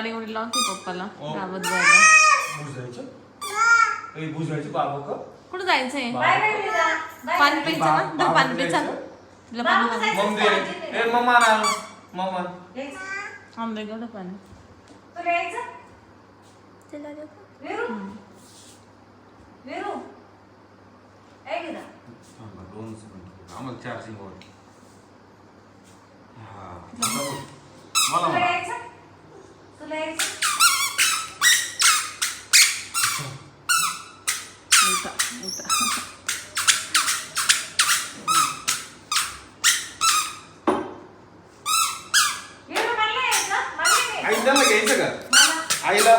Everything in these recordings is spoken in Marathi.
लाडी उडी लावते पप्पाला हो. गावात जायला बाबा का कुठं जायचंय बाय बाय मीरा. बाय. पाणी प्यायचं ना तर प्यायचं ना? तुला पाणी बाबा. जायचं. मग दे ए मम्मा ना मम्मा यायचं? पाणी तुला यायचं? वीरू? वीरू? ये मीरा. थांबा, दोन सेकंद. आम्हाला चार्जिंग वर हा आता बोल. मला तुला म्हणा. यायचं? तुला यायचं? उलटा उलटा वीरू, मला नाही यायचं? मला नाही आई यायचं. त्यांना घ्यायचं का मला- आईला?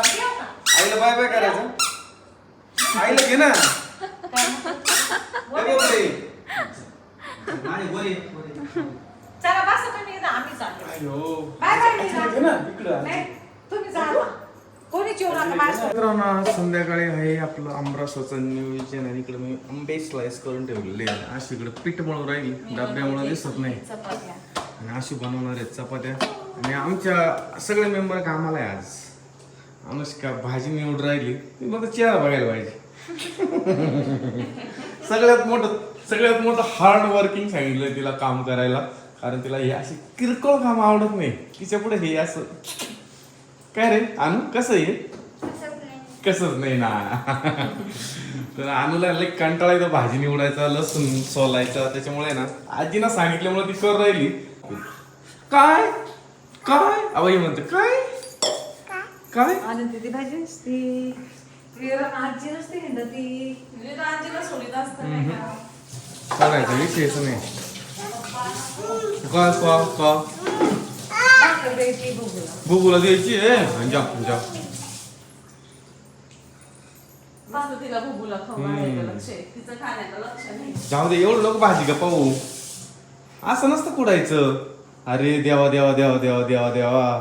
आईला बाय बाय करायचं आईला घे ना. चला बसा तुम्ही इथं, आम्ही चाललो. अयो. Bye bye Meera. इकडे घे ना, इकडे. नाही, तुम्ही जा आता. कोणीच येऊ नका माझ्या मित्रांनो संध्याकाळी आहे आपलं आमरसाचं नियोजन आणि इकडे मी आंबे स्लाइस करून ठेवलेले आहे अशी इकडे पीठ मळून राहील. डब्यामुळे दिसत नाही. चपात्या. आणि अशी बनवणार आहेत चपात्या. आणि आमच्या सगळे मेंबर कामाला आहे आज. अनुष्का भाजी निवड राहिली. ती बघा चेहरा बघायला पाहिजे. सगळ्यात मोठं सगळ्यात मोठं हार्ड वर्किंग सांगितलं तिला काम करायला. कारण तिला हे असे किरकोळ काम आवडत नाही. तिच्या पुढे हे असं काय रे? अनु कसं आहे? कसंच नाही. ना. तर अनुला लई कंटाळा येतो भाजी निवडायचा लसूण सोलायचा त्याच्यामुळे ना आजीना सांगितल्यामुळे ती कर राहिली. काय? काय? अवई म्हणते काय? काय? ती भाजी नसती. वीरा आजी नसते ती. आजीला सोडित असतं विषयच नाही. का का का बुबूला द्यायची आहे. जा जा. मस्त तिला बुबूला खाऊ घालायचं लक्ष आहे. तिचं खाण्याचं लक्ष नाही. जाऊ दे एवढं लोक भाजी का पाहू असं नसतं कुडायचं. अरे देवा देवा देवा देवा देवा देवा.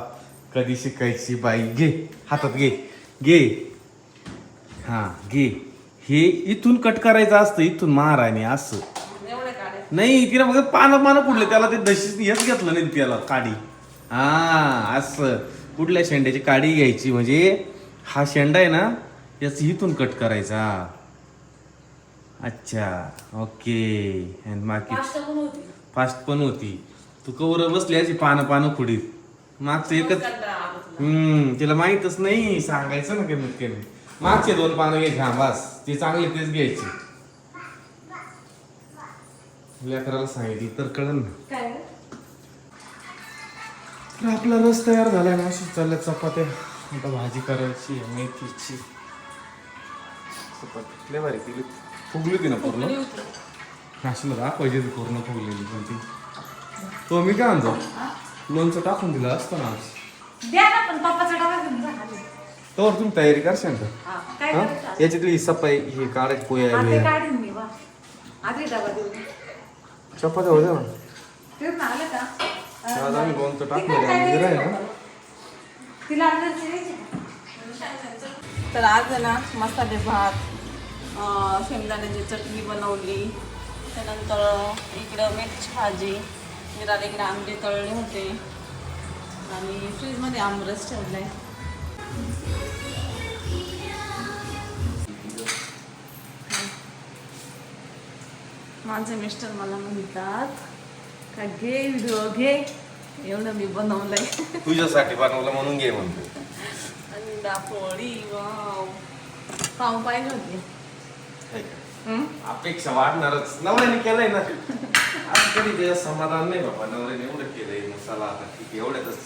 कधी शिकायची बाई? घे हातात घे. घे. हा घे. हे इथून कट करायचं असतं इथून महाराणी असं. एवढे नाही तिला बघ पानं पानं कुठले त्याला ते दशी हेच घेतलं नाही त्याला काडी. हा असं. कुठल्या शेंड्याची काडी घ्यायची? म्हणजे हा शेंडा आहे ना याच इथून कट करायचा. अच्छा ओके. बाकी पाच पण होती. फास्ट पण होती. तू कवर बसली अशी पानं पानं खुडीत. मागचं एकच. हम्म तिला माहीतच नाही. सांगायचं ना कमीत कमी. मागचे दोन पानं घ्यायचे हा बस. ते चांगले तेच घ्यायचे. लेकराला सांगितलं तर कळन ना? तर आपला रस तयार झाला ना अशी चालल्या चपात्या. आता भाजी करायची मेथीची. चपाती. लय भारी केली. फुगली होती ना पूर्ण? होती. नाशिकला दाखवायची होती पूर्ण फुगलेली पण ती. तो मी काय आणतो? लोणचं टाकून दिलं असतं ना आज. द्या ना पण पप्पाचा डबा घेऊन जा खाली. तर तुम्ही तयारी करशाल का? हा, काय हा? करायचं? याच्यातली हे काढायची पोया आधी बिया. काढीन मी वा. आधी डबा देऊ चपात्या होत्या ना. फिरून आलं का? आज आम्ही लोणचं आहे, जिरं आहे ना? तिला? तर आज आहे ना मसाले भात अं, शेंगदाण्याची चटणी बनवली त्यानंतर इकडं मिरची भाजी मिराला इकडे आंबे तळले होते आणि फ्रीजमध्ये आमरस ठेवलाय माझे मिस्टर मला म्हणतात का घे व्हिडिओ घे. एवढं मी बनवलंय. तुझ्यासाठी बनवलं म्हणून घे म्हणतो अंडा पोळी वाव. पाव पाहिजे होते. हाय का? हं? अपेक्षा वाढणारच. नवऱ्याने केलंय ना. आज कधी त्याचं समाधान नाही बाबा. नवऱ्याने एवढं केलंय. मग चला आता ठीक आहे. एवढ्यातच.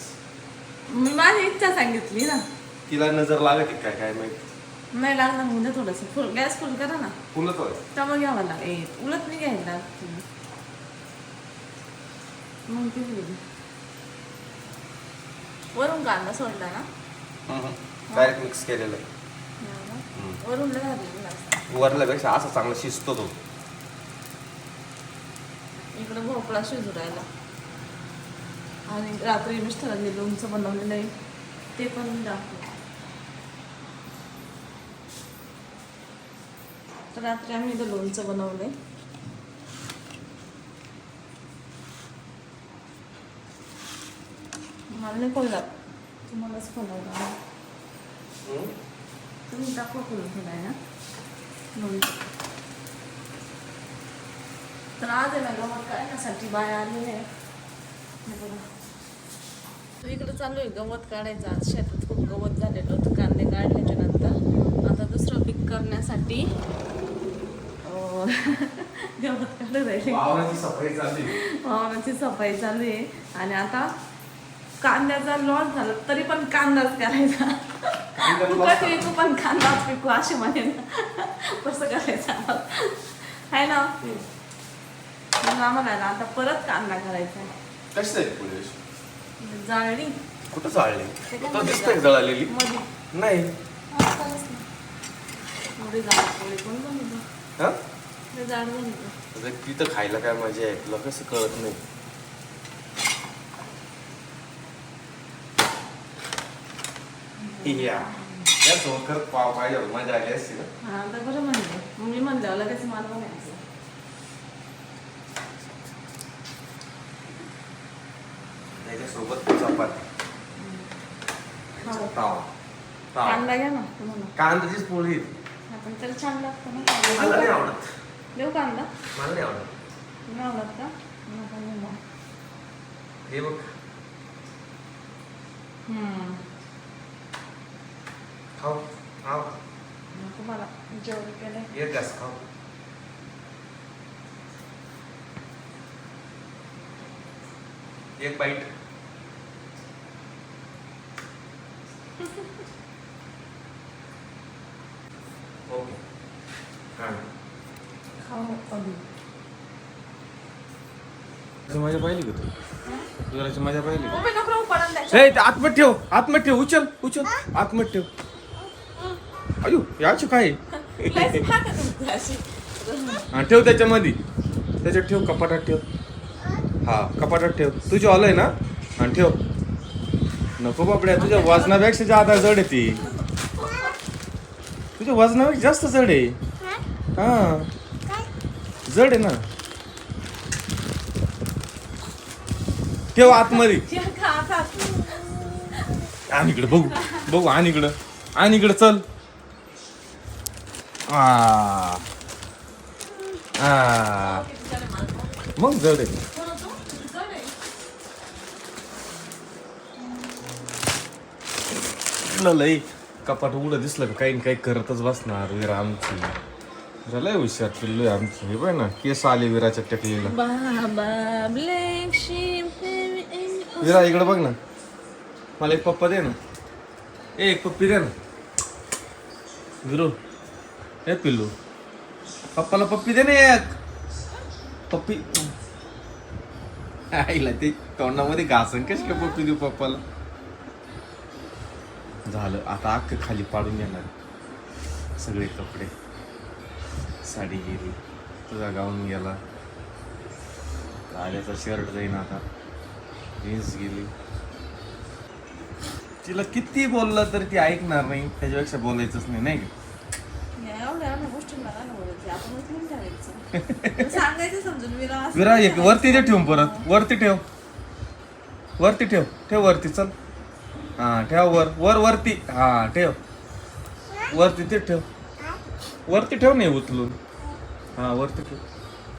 मी माझी इच्छा सांगितली ना. तिला नजर लागत काय काय माहिती? नाही लागणार. म्हणजे थोडस. फुल गॅस फुल करा ना. फुलत होय तेव्हा घ्यावं लागेल. उलट नाही घ्यायला लागते. मग ती गेली वरून कांदा सोडला ना? डायरेक्ट मिक्स केलेलं? वरून झालेली असतं. वरल्यापेक्षा असं चांगलं शिजतो तो. इकडे भोपळा शिजू राहिला. आणि रात्री मिस्टरांनी लोणचं बनवलेलं आहे. ते पण दाखव. तर रात्री आम्ही इथं लोणचं बनवलंय. मला नाही कोण तुम्हालाच फुलवलं तुम्ही दाखवा फुलं ठेवलाय ना? लोणचं तर आज आहे ना गवत काढण्यासाठी बाया आलेले आहे बघा. इकडं चालू आहे गवत काढायचं. आज शेतात खूप गवत झालेलं होतं कांदे काढल्याच्या नंतर. आता दुसरं पीक करण्यासाठी गवत काढत राहिले. वावराची सफाई चालू आहे. आणि आता कांद्याचा लॉस झाला तरी पण कांदाच करायचा. फुकट विकू पण कांदाच विकू असे म्हणेन कसं करायचं आहे ना? आम्हाला आता परत कांदा करायचा आहे. कसं आहे पुढे? जाळली कुठं जाळले ते तो दिसतंय जाळ- जळालेली नाही. तिथं खायला काय मजा आहे तुला कसं कळत नाही. या. खरंच पाव पाहिजे होतं, मजा आली असती ना हा आता बरं म्हणले. मी म्हणलं लगेच मला त्याच्यासोबत चपाती. ताव ताव कांदा घ्या ना तुम्हाला. कांद्याचीच पोळी. आपण तर छान लागतं मला नाही आवडत. देऊ कांदा? मला नाही आवडत. नाही आवडत का? नका. हे बघ. हम्म. खाऊ खाऊ. तुम्हाला एक घास खाऊ. एक बाईट ओके. हा मजा पाहिली का तू? दुराची मजा पाहिली मम्मी नको राहू पडून द्यायचं ए ते आतमध्ये ठेव. आतमध्ये ठेव. उचल उचल. आतमध्ये ठेव. अयो याची काय. हा ठेव त्याच्यामध्ये. त्याच्यात ठेव कपाटात ठेव. हा कपाटात ठेव. तुझी ऑल आहे ना? हा ठेव. नको बापड्या तुझ्या वजनापेक्षा जादा जड आहे ती. तुझ्या वजनापेक्षा जास्त जड आहे. हा. जड आहे ना? ठेव आतमध्ये. आण इकडे बघू. बघू आण इकडं. आण इकडं चल आ आ किती छान आहे माझं. मग जड आहे लई कपाट उघडं दिसलं का काही न काही करतच बसणार विरा आमची विरा लय हुशार पिल्लू आहे आमची हे बघ ना केस आले विराच्या टेकलीला विरा इकडे बघ ना मला एक पप्पा दे ना ए एक पप्पी दे ना विरू ए पिल्लू. पप्पाला पप्पी दे ना एक. पप्पी. आईला ते तोंडामध्ये घासन. कशी काय पप्पी देऊ पप्पाला? झालं. आता अख्ख खाली पाडून येणार. सगळे कपडे. साडी गेली. तुझा गाऊन गेला. आल्याचा शर्ट जाईन आता. जीन्स गेली. तिला किती बोललं तर ती ऐकणार नाही. त्याच्यापेक्षा बोलायचंच नाही नाही का या एवढ्या एवढ्या गोष्टींना काय नाही बोलायचं. आपण उचलून ठेवायचं. सांगायचं समजून विरा एक वरती दे ठेवून परत वरती ठेव वरती ठेव ठेव वरती चल हा ठेव वर वर वरती हा ठेव. वरती ते ठेव वरती ठेव. नाही उचलून हा वरती ठेव.